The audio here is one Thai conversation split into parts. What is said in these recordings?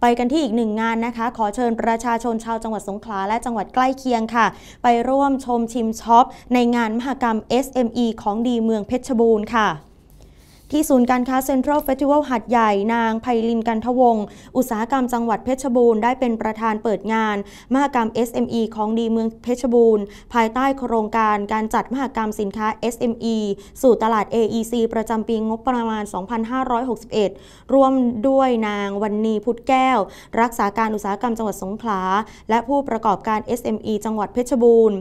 ไปกันที่อีกหนึ่งงานนะคะ ขอเชิญประชาชนชาวจังหวัดสงขลาและจังหวัดใกล้เคียงค่ะ ไปร่วมชมชิมช็อป ในงานมหกรรม SME ของดีเมืองเพชรบูรณ์ค่ะ ที่ศูนย์การค้าเซ็นทรัลเฟสติวัลหัดใหญ่นางไพลินกันทวง อุตสาหกรรมจังหวัดเพชรบูรณ์ได้เป็นประธานเปิดงาน มหกรรม SME ของดีเมืองเพชรบูรณ์ ภายใต้โครงการการจัดมหกรรมสินค้า SME สู่ตลาด AEC ประจำปีงบประมาณ 2561 ร่วมด้วยนางวันนีพุทธแก้ว รักษาการอุตสาหกรรมจังหวัดสงขลาและผู้ประกอบการ SME จังหวัดเพชรบูรณ์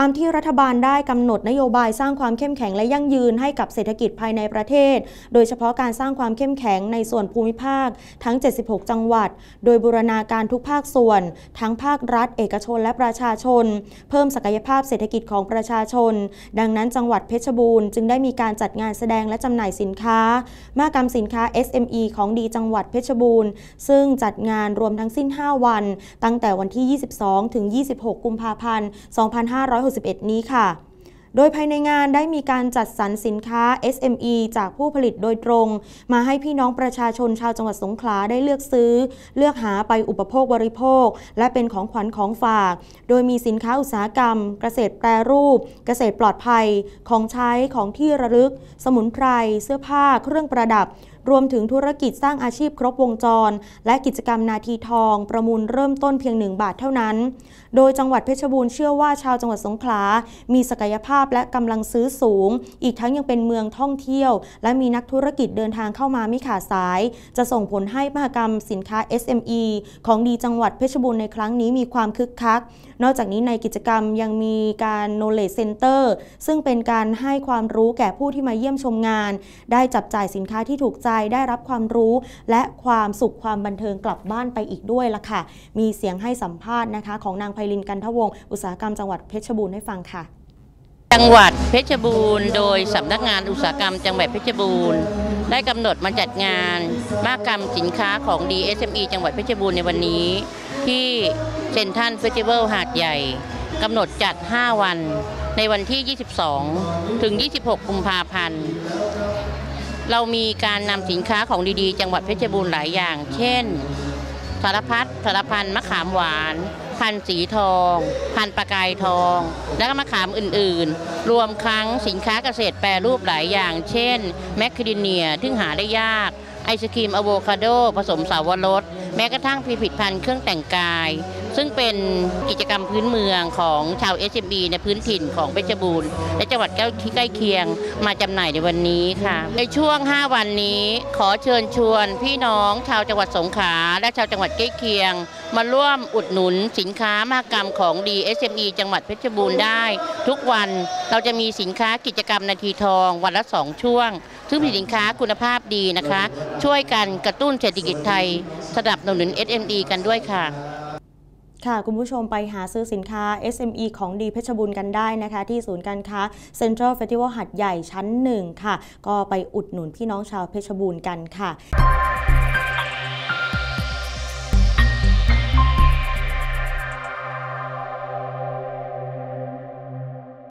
ตามที่รัฐบาลได้กำหนดนโยบายสร้างความเข้มแข็งและยั่งยืนให้กับเศรษฐกิจภายในประเทศ โดยเฉพาะการสร้างความเข้มแข็งในส่วนภูมิภาค ทั้ง 76 จังหวัด โดยบูรณาการทุกภาคส่วน ทั้งภาครัฐ เอกชนและประชาชน เพิ่มศักยภาพเศรษฐกิจของประชาชน ดังนั้นจังหวัดเพชรบูรณ์จึงได้มีการจัดงานแสดงและจำหน่ายสินค้า มากรรมสินค้า SME ของดีจังหวัดเพชรบูรณ์ ซึ่งจัดงานรวมทั้งสิ้น 5 วัน ตั้งแต่วันที่ 22 ถึง 26 กุมภาพันธ์2561 นี้ค่ะ โดยภายในงานได้มีการจัดสรรสินค้า SME จากผู้ผลิตโดยตรง มาให้พี่น้องประชาชนชาวจังหวัดสงขลาได้เลือกซื้อ เลือกหาไปอุปโภคบริโภค และเป็นของขวัญของฝาก โดยมีสินค้าอุตสาหกรรม เกษตรแปรรูป เกษตรปลอดภัย ของใช้ของที่ระลึก สมุนไพร เสื้อผ้า เครื่องประดับ รวมถึงธุรกิจสร้างอาชีพครบวงจร และกิจกรรมนาทีทอง ประมูลเริ่มต้นเพียง 1 บาทเท่านั้น โดยจังหวัดเพชรบูรณ์เชื่อว่าชาวจังหวัดสงขลา มีศักยภาพและกำลังซื้อสูง อีกทั้งยังเป็นเมืองท่องเที่ยว และมีนักธุรกิจเดินทางเข้ามาไม่ขาดสาย จะส่งผลให้มหกรรมสินค้า SME ของดีจังหวัดเพชรบูรณ์ในครั้งนี้มีความคึกคัก นอกจากนี้ในกิจกรรมยังมีการ knowledge center ซึ่งเป็นการให้ความรู้แก่ผู้ที่มาเยี่ยมชมงาน ได้จับจ่ายสินค้าที่ถูกใจได้รับความรู้ และความสุขความบันเทิงกลับบ้านไปอีกด้วยล่ะค่ะ มีเสียงให้สัมภาษณ์นะคะ ของนางไพลินกันทวง อุตสาหกรรมจังหวัดเพชรบูรณ์ให้ฟังค่ะ จังหวัดเพชรบูรณ์โดยสำนักงานอุตสาหกรรมจังหวัดเพชรบูรณ์ได้กำหนดมาจัดงานมากรรมสินค้าของ DSME จังหวัดเพชรบูรณ์ในวันนี้ ที่เซ็นทรัลเฟสติวัลหาดใหญ่กำหนดจัด 5 วันในวันที่ 22 ถึง 26 กุมภาพันธ์ เรามีการนำสินค้าของดีๆ จังหวัดเพชรบูรณ์หลายอย่าง เช่น สารพัดสารพันมะขามหวาน พันสีทอง พันประกายทอง และก็มะขามอื่นๆ รวมครั้งสินค้าเกษตรแปรรูปหลายอย่าง เช่น แมคคดิเนียที่หาได้ยาก ไอศครีมอะโวคาโด ผสมสาวรส แม้กระทั่งผลิตภัณฑ์เครื่องแต่งกาย ซึ่งเป็นกิจกรรมพื้นเมืองของชาว SME ในพื้นถิ่นของเพชรบูรณ์ และจังหวัดใกล้เคียงมาจำหน่ายในวันนี้ค่ะ ในช่วง 5 วันนี้ขอเชิญชวนพี่น้องชาวจังหวัดสงขลาและชาวจังหวัดใกล้เคียง มาร่วมอุดหนุนสินค้ามากรรมของดี SME จังหวัดเพชรบูรณ์ได้ ทุกวันเราจะมีสินค้ากิจกรรมนาทีทองวันละ 2 ช่วง ซึ่งเป็นสินค้าคุณภาพดีนะคะ ช่วยกันกระตุ้นเศรษฐกิจไทยสนับสนุน SME กันด้วยค่ะ ค่ะ คุณผู้ชมไปหาซื้อสินค้า SME ของดีเพชรบุญกันได้นะคะ ที่ศูนย์การค้า Central Festival หัดใหญ่ชั้นหนึ่งค่ะ ก็ไปอุดหนุนพี่น้องชาวเพชรบูรณ์กันค่ะ